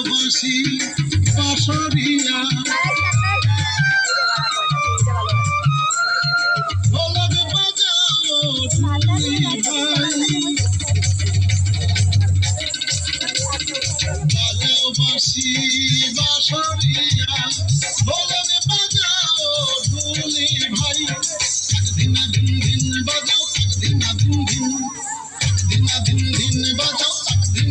ভালোবাসি পাশরিয়া ভালোবাসি বাসরিয়া বলে বাজাও ধুলি ভাই দিন দিন দিন বাজাও দিন দিন দিন দিন দিন দিন বাজাও দিন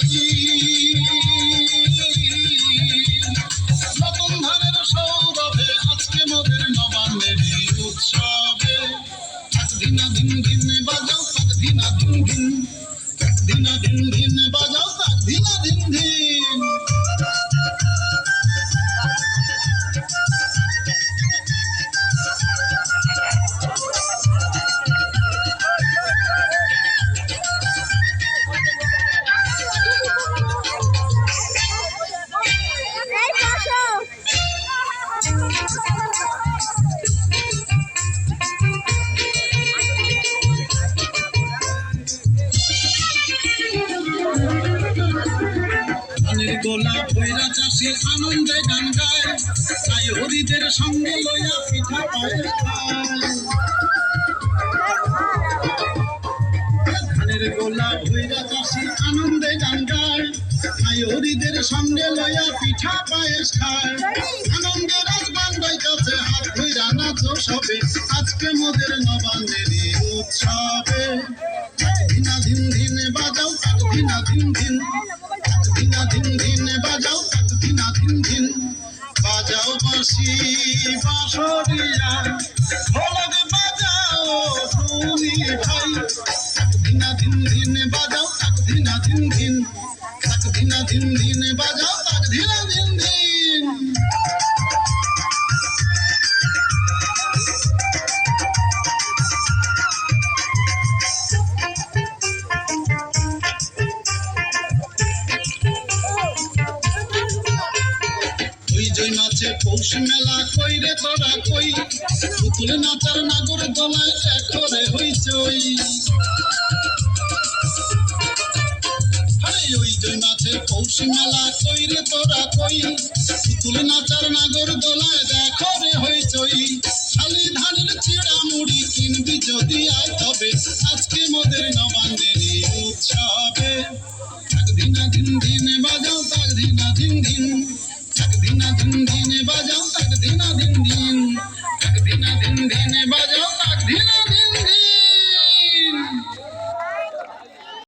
আনন্দে গান তাই হরিদের সঙ্গে লইয়া পিঠা পায়ে ধানের গোলা চাষি আনন্দে গান তাই হরিদের সঙ্গে লইয়া পিঠা পায়েস খায়। আনন্দে রাজ গান গাইতেছে হাত ধইরা নাচো সবে আজকে মোদের নবান্নেরই উৎসবে। দিনা দিন দিন বাজাও তাক দিনা দিন দিনা বাজাও বাঁশি বাঁশরিয়া ঢোলক বাজাও তুমি ভাই। দিনা দিন দিন বাজাও তাক দিনা দিন দিন তাক দিনা দিন দিন বাজাও তাক দিন দিন পৌষ মেলা কই রে তোরা কই? পুতুল নাচার নাগর দলায় একরে হইছে ওই। জয় নাচে পৌষ মেলা কই রে তোরা কই? পুতুল নাচার নাগর দলায় দেখো রে হইছে ওই। শালি ধানের চিড়া মুড়ি কিনবি যদি আয় তবে, আজকে মোদের নবান্নেরই উৎসবে। তাক দিন দিন বাজাও তাক দিনা দিন দিন দিন বাজাও দিন দিন দিন দিন দিন বাজাও